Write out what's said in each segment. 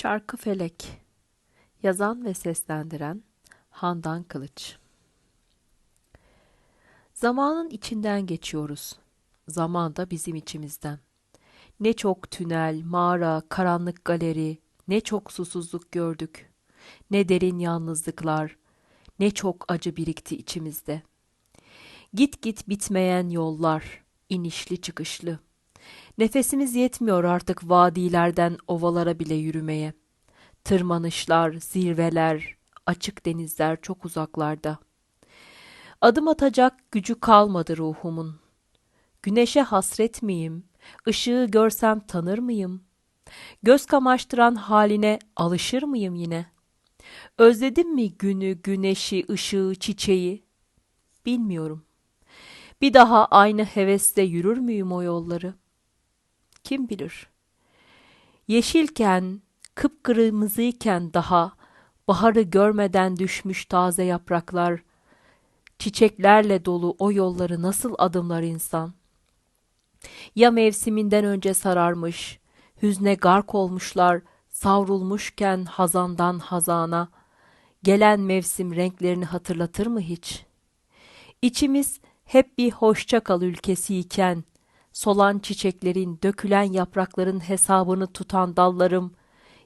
Çarkı Felek Yazan ve seslendiren Handan Kılıç Zamanın içinden geçiyoruz. Zaman da bizim içimizden. Ne çok tünel, mağara, karanlık galeri, ne çok susuzluk gördük. Ne derin yalnızlıklar, ne çok acı birikti içimizde. Git git bitmeyen yollar, inişli çıkışlı. Nefesimiz yetmiyor artık vadilerden ovalara bile yürümeye. Tırmanışlar, zirveler, açık denizler çok uzaklarda. Adım atacak gücü kalmadı ruhumun. Güneşe hasret miyim? Işığı görsem tanır mıyım? Göz kamaştıran haline alışır mıyım yine? Özledim mi günü, güneşi, ışığı, çiçeği? Bilmiyorum. Bir daha aynı hevesle yürür müyüm o yolları? Kim bilir? Yeşilken, kıpkırmızıyken daha, baharı görmeden düşmüş taze yapraklar, çiçeklerle dolu o yolları nasıl adımlar insan? Ya mevsiminden önce sararmış, hüzne gark olmuşlar, savrulmuşken hazandan hazana, gelen mevsim renklerini hatırlatır mı hiç? İçimiz hep bir hoşça kal ülkesiyken, solan çiçeklerin, dökülen yaprakların hesabını tutan dallarım,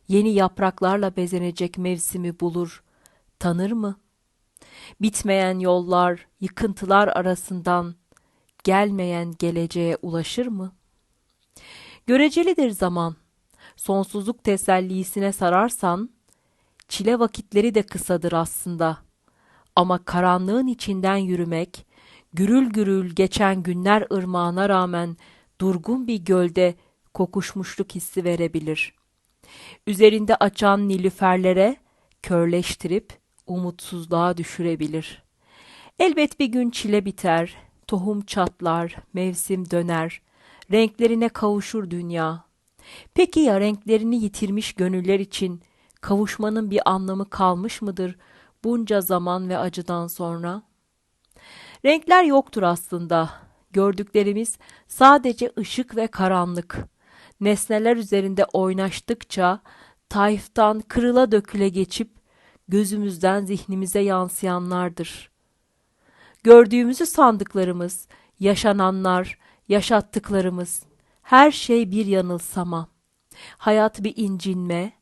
yeni yapraklarla bezenecek mevsimi bulur, tanır mı? Bitmeyen yollar, yıkıntılar arasından, gelmeyen geleceğe ulaşır mı? Görecelidir zaman. Sonsuzluk tesellisine sararsan, çile vakitleri de kısadır aslında. Ama karanlığın içinden yürümek, gürül gürül geçen günler ırmağına rağmen durgun bir gölde kokuşmuşluk hissi verebilir. Üzerinde açan nilüferlere körleştirip umutsuzluğa düşürebilir. Elbet bir gün çile biter, tohum çatlar, mevsim döner, renklerine kavuşur dünya. Peki ya renklerini yitirmiş gönüller için kavuşmanın bir anlamı kalmış mıdır bunca zaman ve acıdan sonra?'' Renkler yoktur aslında. Gördüklerimiz sadece ışık ve karanlık. Nesneler üzerinde oynaştıkça tayftan kırıla döküle geçip gözümüzden zihnimize yansıyanlardır. Gördüğümüzü sandıklarımız, yaşananlar, yaşattıklarımız, her şey bir yanılsama. Hayat bir incinme,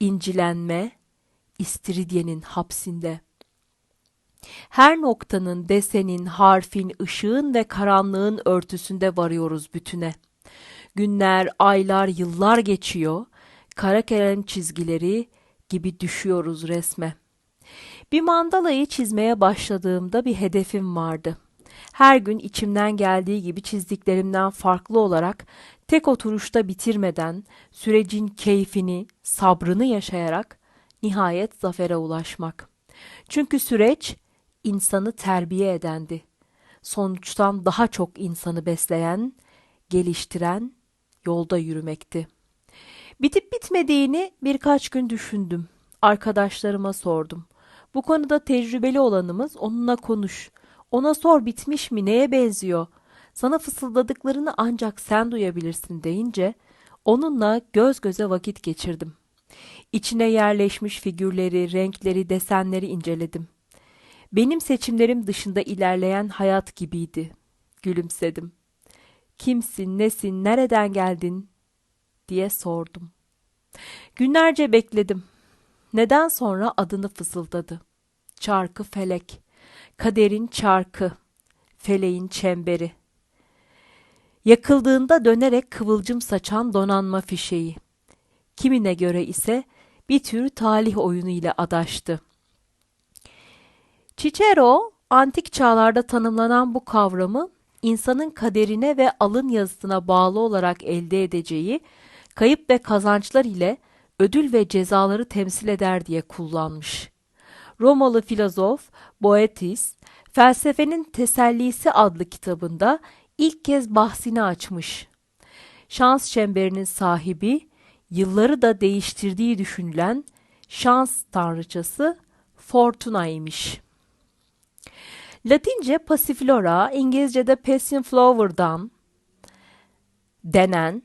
incilenme, istiridyenin hapsinde.'' Her noktanın, desenin, harfin, ışığın ve karanlığın örtüsünde varıyoruz bütüne. Günler, aylar, yıllar geçiyor, kara kalem çizgileri gibi düşüyoruz resme. Bir mandalayı çizmeye başladığımda bir hedefim vardı. Her gün içimden geldiği gibi çizdiklerimden farklı olarak tek oturuşta bitirmeden sürecin keyfini, sabrını yaşayarak nihayet zafere ulaşmak. Çünkü süreç insanı terbiye edendi. Sonuçtan daha çok insanı besleyen, geliştiren, yolda yürümekti. Bitip bitmediğini birkaç gün düşündüm. Arkadaşlarıma sordum. Bu konuda tecrübeli olanımız onunla konuş. Ona sor bitmiş mi, neye benziyor? Sana fısıldadıklarını ancak sen duyabilirsin deyince onunla göz göze vakit geçirdim. İçine yerleşmiş figürleri, renkleri, desenleri inceledim. Benim seçimlerim dışında ilerleyen hayat gibiydi. Gülümsedim. Kimsin, nesin, nereden geldin diye sordum. Günlerce bekledim. Neden sonra adını fısıldadı. Çarkı felek, kaderin çarkı, feleğin çemberi. Yakıldığında dönerek kıvılcım saçan donanma fişeği. Kimine göre ise bir tür talih oyunu ile adaştı. Cicero, antik çağlarda tanımlanan bu kavramı insanın kaderine ve alın yazısına bağlı olarak elde edeceği kayıp ve kazançlar ile ödül ve cezaları temsil eder diye kullanmış. Romalı filozof Boetis, Felsefenin Tesellisi adlı kitabında ilk kez bahsini açmış. Şans çemberinin sahibi, yılları da değiştirdiği düşünülen şans tanrıçası Fortuna imiş. Latince passiflora, İngilizce'de passion flower'dan denen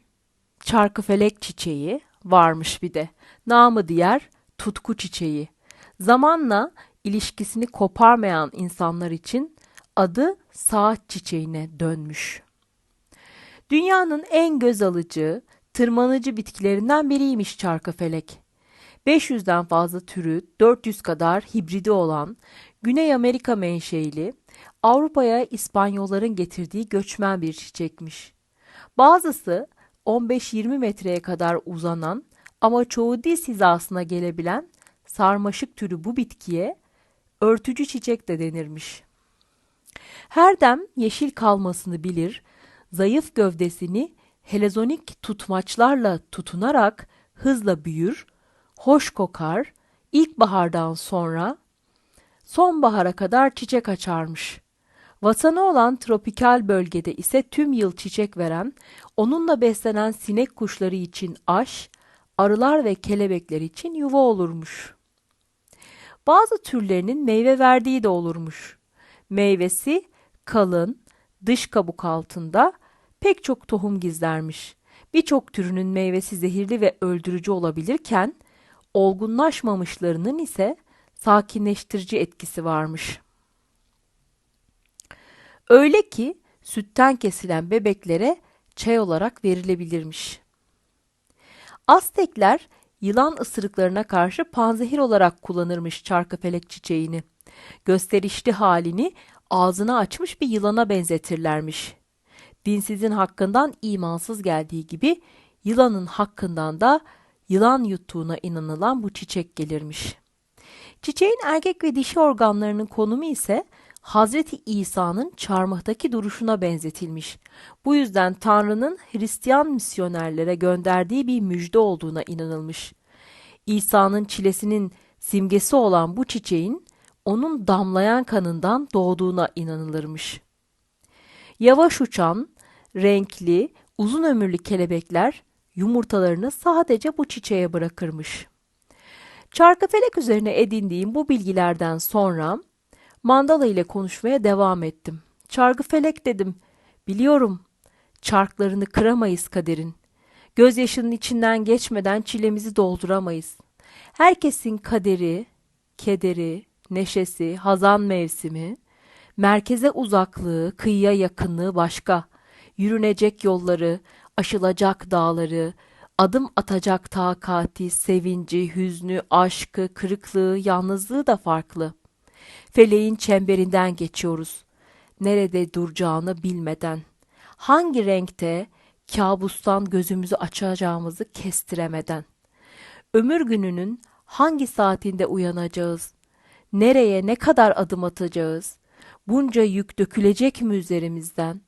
çarkıfelek çiçeği, varmış bir de. Namı diğer tutku çiçeği. Zamanla ilişkisini koparmayan insanlar için adı saat çiçeğine dönmüş. Dünyanın en göz alıcı, tırmanıcı bitkilerinden biriymiş çarkıfelek. 500'den fazla türü, 400 kadar hibridi olan Güney Amerika menşeili, Avrupa'ya İspanyolların getirdiği göçmen bir çiçekmiş. Bazısı 15-20 metreye kadar uzanan ama çoğu diz hizasına gelebilen sarmaşık türü bu bitkiye örtücü çiçek de denirmiş. Her dem yeşil kalmasını bilir, zayıf gövdesini helezonik tutmaçlarla tutunarak hızla büyür, hoş kokar, ilkbahardan sonra sonbahara kadar çiçek açarmış. Vatanı olan tropikal bölgede ise tüm yıl çiçek veren, onunla beslenen sinek kuşları için aş, arılar ve kelebekler için yuva olurmuş. Bazı türlerinin meyve verdiği de olurmuş. Meyvesi kalın, dış kabuk altında pek çok tohum gizlermiş. Birçok türünün meyvesi zehirli ve öldürücü olabilirken, olgunlaşmamışlarının ise sakinleştirici etkisi varmış. Öyle ki sütten kesilen bebeklere çay olarak verilebilirmiş. Aztekler yılan ısırıklarına karşı panzehir olarak kullanırmış çarkıfelek çiçeğini. Gösterişli halini ağzını açmış bir yılana benzetirlermiş. Dinsizin hakkından imansız geldiği gibi yılanın hakkından da yılan yuttuğuna inanılan bu çiçek gelirmiş. Çiçeğin erkek ve dişi organlarının konumu ise Hazreti İsa'nın çarmıhtaki duruşuna benzetilmiş. Bu yüzden Tanrı'nın Hristiyan misyonerlere gönderdiği bir müjde olduğuna inanılmış. İsa'nın çilesinin simgesi olan bu çiçeğin onun damlayan kanından doğduğuna inanılırmış. Yavaş uçan, renkli, uzun ömürlü kelebekler yumurtalarını sadece bu çiçeğe bırakırmış. Çarkıfelek üzerine edindiğim bu bilgilerden sonra Mandala ile konuşmaya devam ettim. Çarkıfelek dedim. Biliyorum. Çarklarını kıramayız kaderin. Gözyaşının içinden geçmeden çilemizi dolduramayız. Herkesin kaderi, kederi, neşesi, hazan mevsimi, merkeze uzaklığı, kıyıya yakınlığı başka. Yürünecek yolları, aşılacak dağları, adım atacak takati, sevinci, hüznü, aşkı, kırıklığı, yalnızlığı da farklı. Feleğin çemberinden geçiyoruz. Nerede duracağını bilmeden. Hangi renkte kabustan gözümüzü açacağımızı kestiremeden. Ömür gününün hangi saatinde uyanacağız? Nereye ne kadar adım atacağız? Bunca yük dökülecek mi üzerimizden?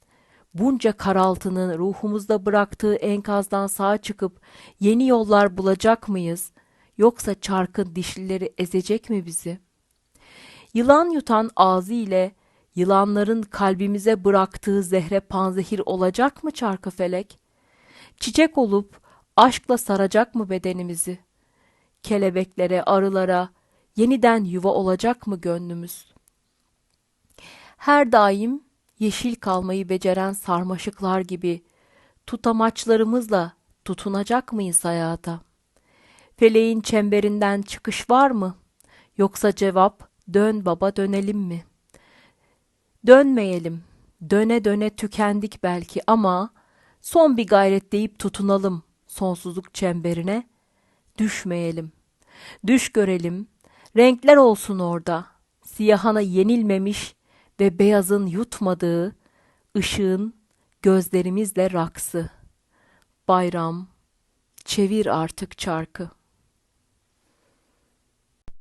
Bunca karaltının ruhumuzda bıraktığı enkazdan sağ çıkıp yeni yollar bulacak mıyız? Yoksa çarkın dişlileri ezecek mi bizi? Yılan yutan ağzı ile yılanların kalbimize bıraktığı zehre panzehir olacak mı çarkıfelek? Çiçek olup aşkla saracak mı bedenimizi? Kelebeklere, arılara yeniden yuva olacak mı gönlümüz? Her daim yeşil kalmayı beceren sarmaşıklar gibi tutamaçlarımızla tutunacak mıyız hayata? Feleğin çemberinden çıkış var mı? Yoksa cevap dön baba dönelim mi? Dönmeyelim. Döne döne tükendik belki ama son bir gayret deyip tutunalım sonsuzluk çemberine. Düşmeyelim. Düş görelim. Renkler olsun orada. Siyahana yenilmemiş ve beyazın yutmadığı ışığın gözlerimizle raksı. Bayram, çevir artık çarkı.